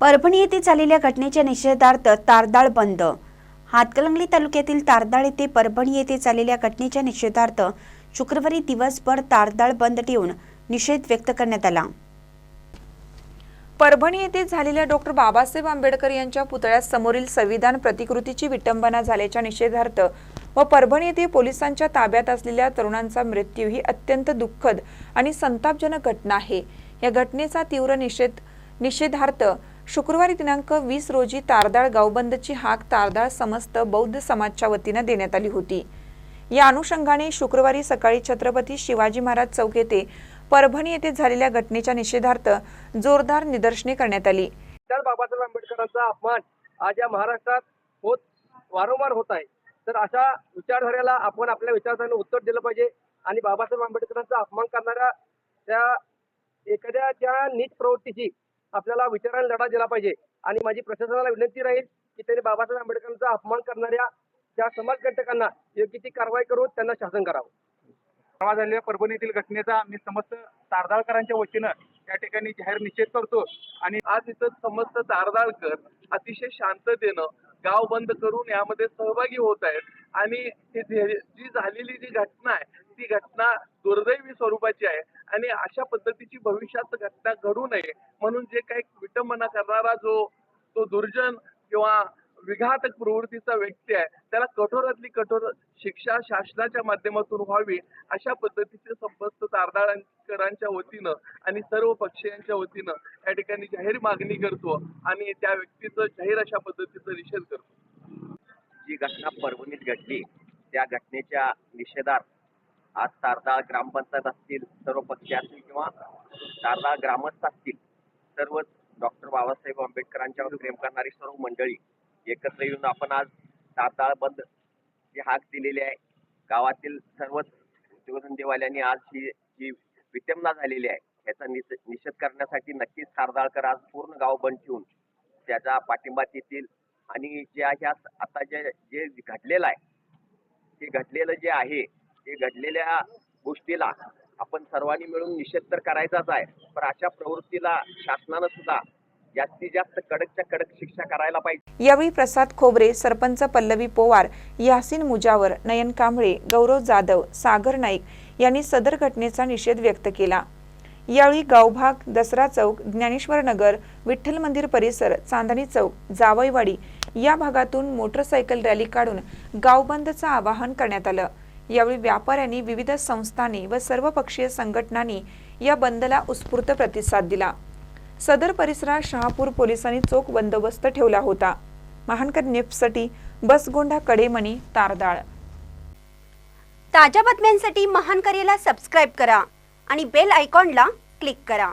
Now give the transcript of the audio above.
परभणी येथे झालेल्या घटनेच्या निषेधार्थ तारदाळ बंद. हातकलंगली तालुक्यातील तारदाळ येथे परभणी येथे झालेल्या घटनेच्या निषेधार्थ शुक्रवारी दिवसभर तारदाळ बंद ठेवून निषेध व्यक्त करण्यात आला. परभणी येथे झालेल्या डॉक्टर बाबासाहेब आंबेडकर यांच्या पुतळ्यास समोरील संविधान प्रतिकृतीची विटंबना झाल्याच्या निषेधार्थ व परभणी येथे पोलिसांच्या ताब्यात असलेल्या तरुणांचा मृत्यू ही अत्यंत दुःखद आणि संतापजनक घटना आहे. या घटनेचा तीव्र निषेध निषेधार्थ शुक्रवारी दिनांक वीस रोजी तारदाळ गावबंदची हाक तारदाळ समस्त बौद्ध समाजच्या वतीनं देण्यात आली होती. या अनुषंगाने शुक्रवारी सकाळी छत्रपती शिवाजी महाराज चौक येथे परभणी येथे झालेल्या घटनेच्या निषेधार्थ जोरदार निदर्शने करण्यात आली. तर बाबासाहेब आंबेडकरांचा अपमान आज या महाराष्ट्रात होत वारंवार होत आहे. तर अशा विचारधाऱ्याला आपण आपल्या विचारधारेला उत्तर दिलं पाहिजे आणि बाबासाहेब आंबेडकरांचा अपमान करणाऱ्या त्या एखाद्या त्या नीट प्रवृत्तीची आपल्याला विचारांना लढा दिला पाहिजे. आणि माझी प्रशासनाला विनंती राहील की त्यांनी बाबासाहेब आंबेडकरांचा अपमान करणाऱ्या त्या समाजघटकांना योग्य ती कारवाई करून त्यांना शासन करावं. परवा झालेल्या परभणीतील घटनेचा मी समस्त तारदाळकरांच्या वतीनं त्या ठिकाणी जाहीर निषेध करतो. आणि आज इथं समस्त तारदाळकर अतिशय शांततेनं गाव बंद करून यामध्ये सहभागी होत आहेत. आणि जी झालेली जी घटना आहे ती घटना दुर्दैवी स्वरूपाची आहे. आणि अशा पद्धतीची भविष्यात घटना घडू नये. म्हणून जे काही विटंबना करणारा जो तो दुर्जन किंवा विघातक प्रवृत्तीचा व्यक्ती आहे त्याला कठोरातली कठोर शिक्षा शासनाच्या माध्यमातून व्हावी अशा पद्धतीचे समस्त तारदाळकरांच्या वतीनं आणि सर्व पक्षीयांच्या वतीनं या ठिकाणी जाहीर मागणी करतो आणि त्या व्यक्तीचं जाहीर अशा पद्धतीचा निषेध करतो. जी घटना परभणीत घडली त्या घटनेच्या निषेधार्थ आज तारदाळ ग्रामपंचायत असतील सर्व पक्षी असतील किंवा तारदाळ ग्रामस्थ असतील सर्वच डॉक्टर बाबासाहेब आंबेडकरांच्यावर प्रेम करणारी सर्व मंडळी एकत्र येऊन आपण आज तारदाळ बंद जी हाक दिलेली आहे. गावातील सर्वच उद्योगधंदेवाल्यांनी आज ही जी विटंबना झालेली आहे. याचा निषे- निषेध करण्यासाठी नक्कीच तारदाळकर आज पूर्ण गाव बंद ठेवून त्याचा पाठिंबा देतील. आणि ज्या ह्या आता जे जे घडलेलं आहे ते घडलेलं जे आहे ते घडलेल्या गोष्टीला आपण सर्वांनी मिळून निषेध तर करायचाच आहे पण अशा प्रवृत्तीला शासनानं सुद्धा जास्तीत जास्त कडकच्या कडक शिक्षा करायला पाहिजे. यावेळी प्रसाद खोबरे सरपंच पल्लवी पोवार यासिन मुजावर नयन कांबळे गौरव जाधव सागर नाईक यांनी सदर घटनेचा निषेध व्यक्त केला. यावेळी गावभाग दसरा चौक ज्ञानेश्वर नगर विठ्ठल मंदिर परिसर चांदणी चौक जावईवाडी या भागातून मोटरसायकल रॅली काढून गावबंदचं आवाहन करण्यात आलं. यावेळी व्यापाऱ्यांनी विविध संस्थांनी व सर्वपक्षीय संघटनांनी या बंदला उत्स्फूर्त प्रतिसाद दिला. सदर परिसरात शहापूर पोलिसांनी चोख बंदोबस्त ठेवला होता. महानकर निफ्टसाठी बसगोंडा कडेमणी तारदाळ. ताज्या बातम्यांसाठी महानकरेला सबस्क्राईब करा आणि बेल आयकॉनला क्लिक करा.